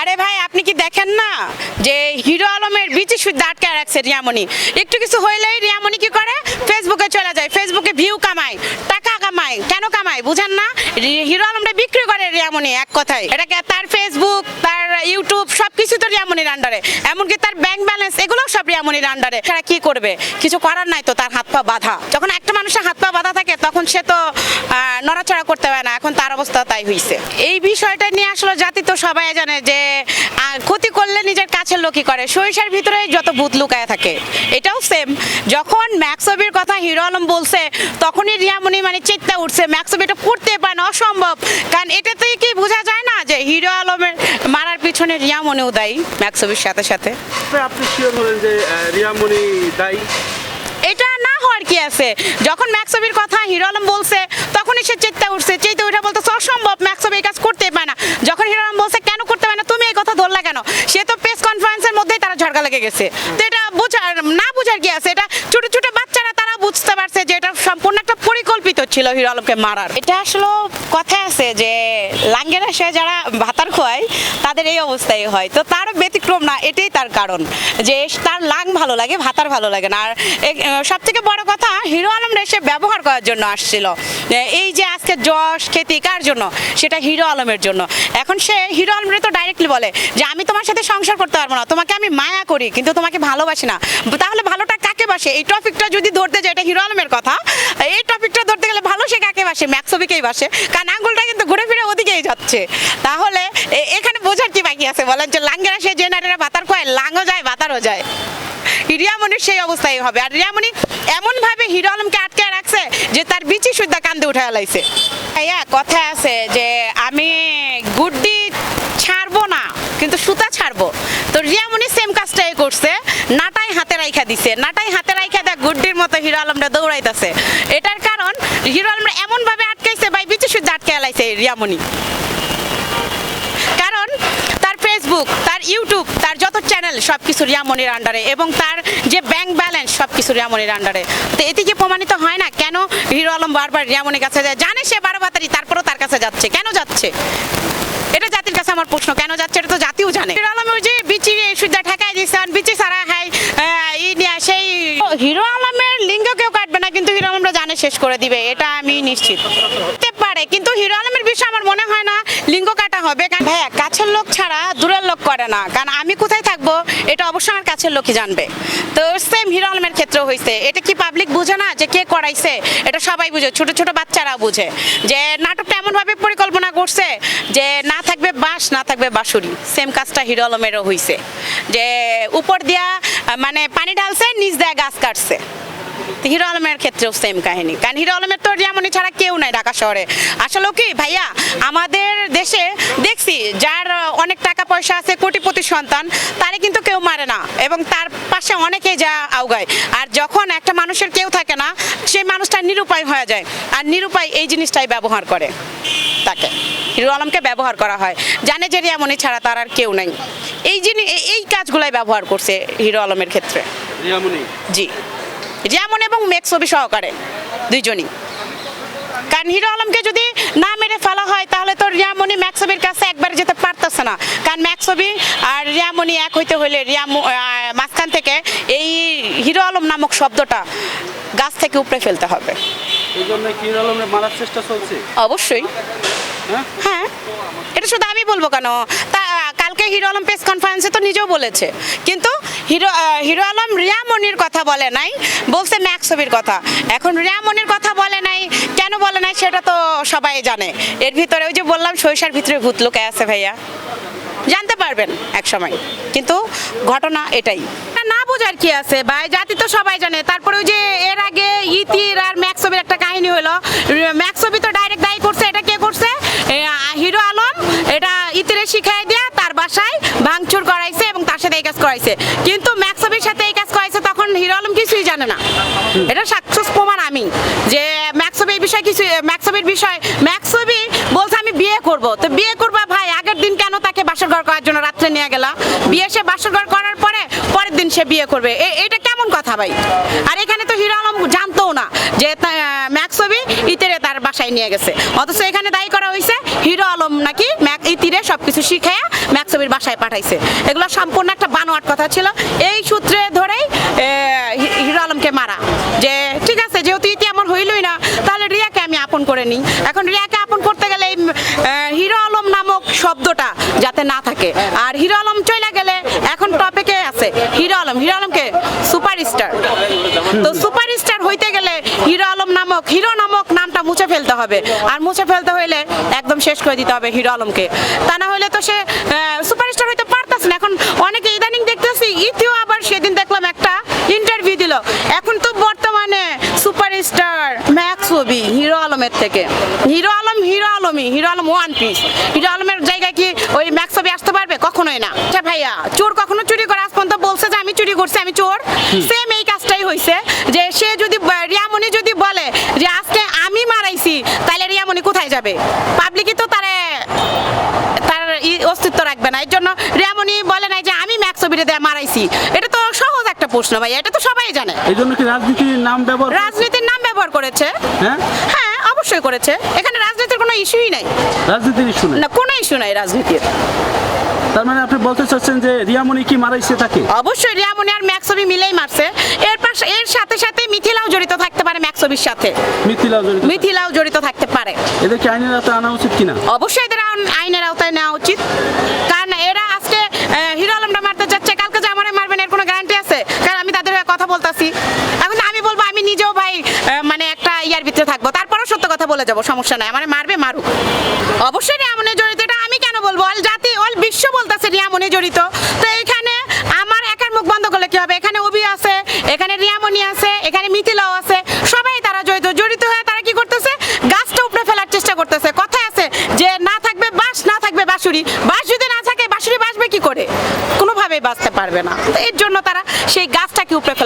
আরে ভাই, আপনি কি দেখেন না যে হিরো আলমের বিচি শুদ্ধ আটকে রাখছে রিয়ামণি? একটু কিছু হইলেই রিয়ামণি কি করে? ফেসবুকে চলে যায়, ফেসবুকে ভিউ কামায়, টাকা কামায়। কেন কামায়? বুঝেন না? হিরো আলমটা বিক্রি করে রিয়ামণি, এক কথায়। এটাকে তার ফেসবুক তার ইউটিউব রিয়ামণির আন্ডারে এমনকি তার ব্যাংক ব্যালেন্স এগুলো সব রিয়ামনির আন্ডারে তারা কি করবে? কিছু করার নাই তো, তার হাত পা বাধা। যখন একটা মানুষের হাত পা বাধা থাকে, তখন সে তো নড়াচড়া করতে পারে না। এখন তার অবস্থা তাই হয়েছে এই বিষয়টা নিয়ে আসলে জাতি তো সবাই জানে যে কাছের লোকই করে সরিষার ভিতরে যত ভূত লুকায় থাকে। এটাও সেম যখন ম্যাক্সবির কথা হিরো আলম বলছে তখনই রিয়ামণি মানে চেত্তা উঠছে ম্যাক্সবি এটা করতে পারে না অসম্ভব। কারণ এটাতেই কি বোঝা যায় না যে হিরো আলমের মারার পিছনে রিয়ামণিও দায়ী ম্যাক্সবির সাথে সাথে? আপনি শিওর হলেন যে রিয়ামণি দায়ী? এটা না হওয়ার কি আছে? যখন ম্যাক্সবির কথা হিরো আলম বলছে তখনই সে চেত্তা উঠছে চেতে উঠে বলতে অসম্ভব ম্যাক্সবি এই কাজ করতে পারে না। যখন হিরো আলম বলছে কেন করতে পারে না? তুমি এই কথা ধরলা কেন? সে তো প্রেস কনফারেন্সের মধ্যেই তারা ঝড়কা লেগে গেছে। তো এটা বোঝার, না বোঝার কি আছে? এটা ছোট ছোট বাচ্চারা তারা বুঝতে পারছে যে এটা সম্পূর্ণ একটা পরিকল্পিত ছিল হিরো আলমকে মারার। এটা আসলে কথা আছে যে লাঙ্গের এসে যারা ভাতার খোয়ায়, তাদের এই অবস্থাই হয়। তো তারও ব্যতিক্রম না, এটাই তার কারণ যে তার লাং ভালো লাগে, ভাতার ভালো লাগে না। আর সব থেকে বড় কথা, হিরো আলম এসে ব্যবহার করার জন্য আসছিল। এই যে আজকে যশ, খ্যাতি, কার জন্য? সেটা হিরো আলমের জন্য। এখন সে হিরো আলমরে তো ডাইরেক্টলি বলে যে, আমি তোমার সাথে সংসার করতে পারব না। তোমাকে আমি মায়া করি, কিন্তু তোমাকে ভালোবাসি না। তাহলে ভালোটা কাকে বাসে? এই টপিকটা যদি ধরতে যায় এটা হিরো আলমের কথা। এই টপিকটা ধরতে গেলে ভালো সে কাকে বাসে? ম্যাক্সবিকেই বাসে। কারণ আঙ্গুলটা কিন্তু ঘুরে ফিরে ওদিকেই যাচ্ছে। তাহলে এখানে বোঝার কি বাকি আছে বলেন যে লাঙ্গেরা সে যে নারীরা ভাতার খোয় লাঙ্গও যায় ভাতারও যায়। রিয়ামনির সেই অবস্থাই হবে। আর রিয়ামনি এমন ভাবে হিরো আলমকে আটকে রাখছে যে তার বিচি সুদ্ধা কান্দে উঠে লাইছে ভাইয়া, কথা আছে যে আমি গুড্ডি ছাড়বো না, কিন্তু সুতা ছাড়বো। তো রিয়ামনি সেম কাজটাই করছে, নাটাই হাতে রাইখা দিছে। নাটাই হাতে রাইখা দেয় গুড্ডির মতো হিরো আলমটা দৌড়াইতেছে। এটার কারণ হিরো আলমরা এমন ভাবে আটকাইছে, ভাই বিচি সুদ্ধা আটকে লাইছে রিয়ামনি কারণ তার ফেসবুক তার ইউটিউব তার যত চ্যানেল সব কিছু রিয়ামনির আন্ডারে এবং তার যে ব্যাংক ব্যালেন্স সব কিছু রিয়ামনির আন্ডারে তো এতে কি প্রমাণিত হয় না? কেন হিরো আলম বারবার রিয়ামনির কাছে যায়? জানে সে বারো বাতারি, তারপরও তার কাছে যাচ্ছে। কেন যাচ্ছে? এটা জাতির কাছে আমার প্রশ্ন, কেন যাচ্ছে? এটা তো জাতিও জানে। হিরো আলম ওই যে বিচি সুদ্ধা ঠেকাই দিয়েছেন বিচি সারা ই নিয়ে সেই হিরো আলমের লিঙ্গ কেউ কাটবে না, কিন্তু হিরো আলমরা জানে শেষ করে দিবে, এটা আমি নিশ্চিত। পারে। কিন্তু হিরো আলমের বিষয়ে আমার মনে হয় না লিঙ্গ কাটা হবে। কারণ ভাইয়া, কাছের লোক ছাড়া দূরের লোক করে না। কারণ আমি কোথায় থাকব, এটা অবশ্যই আমার কাছের লোকই জানবে। তো সেম হিরো আলমের ক্ষেত্রে হয়েছে এটা কি পাবলিক বুঝে না যে কে করাইছে? এটা সবাই বুঝে, ছোট ছোট বাচ্চারা বুঝে। যে নাটকটা এমনভাবে পরিকল্পনা করছে যে না থাকবে বাস না থাকবে বাঁশুরি সেম কাজটা হিরো আলমেরও হয়েছে যে উপর দিয়া মানে পানি ঢালছে, নিচ দেয়া গাছ কাটছে। হিরো আলমের ক্ষেত্রেও সেম কাহিনী। কারণ হিরো আলমের তো রিয়ামনি ছাড়া কেউ নাই ঢাকা শহরে। আসলে কি ভাইয়া আমাদের দেশে দেখছি যার অনেক টাকা পয়সা আছে কোটিপতি সন্তান তারে কিন্তু কেউ মারে না। এবং তার পাশে অনেকেই যা আউগায় আর যখন একটা মানুষের কেউ থাকে না সেই মানুষটা নিরুপায় হয়ে যায়। আর নিরুপায় এই জিনিসটাই ব্যবহার করে। তাকে। হিরো আলমকে ব্যবহার করা হয়। জানে যে রিয়ামনি ছাড়া তার আর কেউ নাই। এই জিনিস এই কাজগুলাই ব্যবহার করছে হিরো আলমের ক্ষেত্রে। রিয়ামণি। জি। যেমন এবং মেক ছবি সহকারে দুইজনই। কারণ হিরো আলমকে যদি না মেরে ফেলা হয় তাহলে তো রিয়ামণি ম্যাক্সবির কাছে একবারে যেতে পারতেছে না। কারণ ম্যাক্সবি আর রিয়ামণি এক হইতে হইলে রিয়াম মাঝখান থেকে এই হিরো আলম নামক শব্দটা গাছ থেকে উপড়ে ফেলতে হবে। অবশ্যই। হ্যাঁ? হ্যাঁ। এটা শুধু আমি বলব কেন? তা কালকে হিরো আলম প্রেস কনফারেন্সে তো নিজেও বলেছে। কিন্তু হিরো হিরো আলম রিয়ামনির কথা বলে নাই বলছে ম্যাক্সবির কথা। এখন রিয়ামনির কথা বলে নাই কেন বলে নাই সেটা তো সবাই জানে। এর ভিতরে ওই যে বললাম সরিষার ভিতরে ভূত লুকায় আছে ভাইয়া। জানতে পারবেন এক সময় কিন্তু ঘটনা এটাই। না, না বোঝার কি আছে ভাই? জাতি তো সবাই জানে। তারপরে ওই যে এর আগে ইতির আর ম্যাক্সবির একটা কাহিনী হলো। ম্যাক্সবি তো ডাইরেক্ট দায়ী করছে এটা কে করছে এ, আ, হিরো আলম এটা ইতিরে শিখাই দিয়া তার বাসায় ভাঙচুর করাইছে এবং তার সাথে এই কাজ করাইছে। কিন্তু ম্যাক্সবির সাথে এই কাজ করাইছে, তখন হিরো আলম কিছুই জানে না। এটা সাকসেস প্রমাণ আমি, যে ম্যাক্সবি এই বিষয়ে কিছু ম্যাক্সবির বিষয় ম্যাক্সবি বলছে, আমি বিয়ে করব। তো বিয়ে করবা ভাই, আগের দিন কেন তাকে বাসর ঘর করার জন্য রাত্রে নিয়ে গেলা? বিয়ে সে বাসর ঘর করার পরে, পরের দিন সে বিয়ে করবে। এটা কেমন কথা ভাই? আর এখানে তো হিরো আলম জানতো না যে তা- ম্যাক্সবি ইতেরে তার বাসর বাসায় নিয়ে গেছে। অথচ এখানে দায়ী করা হয়েছে হিরো আলম নাকি ম্যাক এই তীরে সবকিছু শিখাইয়া ম্যাক্সবির বাসায় পাঠাইছে। এগুলো সম্পূর্ণ একটা বানোয়াট কথা ছিল। এই সূত্রে ধরেই হিরো আলমকে মারা। যে, ঠিক আছে, যেহেতু ইতি আমার হইলই না, তাহলে রিয়াকে আমি আপন করে নিই। এখন রিয়াকে আপন করতে গেলে এই হিরো আলম নামক শব্দটা যাতে না থাকে। আর হিরো আলম চলে গেলে এখন টপিকে আছে হিরো আলম। হিরো আলমকে সুপারস্টার। তো সুপারস্টার হইতে গেলে হিরো আলম নামক, হিরো নামক মুছে ফেলতে হবে। আর মুছে ফেলতে হইলে একদম শেষ করে দিতে হবে হিরো আলমকে। তা না হলে তো সে সুপারস্টার হইতে পারতাছে না। এখন অনেকে ইদানিং দেখতেছি ইতিও আবার সেদিন দেখলাম একটা ইন্টারভিউ দিল। এখন তো বর্তমানে সুপারস্টার ম্যাক্স ছবি হিরো আলমের থেকে। হিরো আলম হিরো আলমই hero Alam one piece hero আলমের জায়গায় কি ওই ম্যাক্স ছবি আসতে পারবে? কখনোই না। আচ্ছা ভাইয়া চোর কখনো চুরি করে? আজ পর্যন্ত বলছে যে আমি চুরি করছি আমি চোর। সেম এই কাজটাই হয়েছে যে সে যদি রিয়ামণি যদি বলে যে তাহলে রিয়ামণি কোথায় যাবে? পাবলিকই তো তারে তার অস্তিত্ব রাখবে না। এর জন্য রিয়ামণি বলে নাই যে আমি ম্যাক্স ছবিতে দেয়া মারাইছি। এটা তো সহজ একটা প্রশ্ন ভাই এটা তো সবাই জানে। এই জন্য কি রাজনীতির নাম ব্যবহার রাজনীতির নাম ব্যবহার করেছে। হ্যাঁ? হ্যাঁ অবশ্যই করেছে। এখানে রাজনীতির কোনো ইস্যুই নাই। রাজনীতির ইস্যু না কোনো ইস্যু নাই রাজনীতির। তার মানে আপনি বলতে চাচ্ছেন যে রিয়ামণি কি মারাইছে তাকে? অবশ্যই রিয়ামনি আর ম্যাক্সবি মিলেই মারছে। এর পাশ এর সাথে সাথে মিথিলাও জড়িত থাকতে পারে ম্যাক্সবির সাথে। মিথিলা জড়িত মিথিলাও জড়িত থাকতে পারে। এদের কি আইনের আওতায় আনা উচিত কিনা? অবশ্যই এদের আইনের আওতায় নেওয়া উচিত। কারণ এরা আজকে হিরো আলমটা মারতে যাচ্ছে কালকে যে আমারে মারবেন এর কোনো গ্যারান্টি আছে? কারণ আমি তাদের কথা বলতাছি। এখন আমি বলব আমি নিজেও ভাই মানে একটা ইয়ার ভিতরে থাকব। তারপরও সত্য কথা বলে যাব সমস্যা নাই। আমারে মারবে মারুক। অবশ্যই রিয়ামনে জড়িত বলব, অল জাতি, অল বিশ্ব বলতেছে রিয়ামনে জড়িত। তো এখানে আমার একার মুখ বন্ধ করলে কি হবে? এখানে অবি আছে, এখানে রিয়ামনি আছে, এখানে মিথিলাও আছে, সবাই তারা জড়িত। জড়িত হয়ে তারা কি করতেছে? গাছটা উপরে ফেলার চেষ্টা করতেছে। কথায় আছে যে না থাকবে বাঁশ, না থাকবে বাঁশুরি। বাঁশ যদি না থাকে, বাঁশুরি বাঁচবে কি করে? কোনোভাবেই বাঁচতে পারবে না। এর জন্য তারা সেই গাছটাকে উপরে করতেছে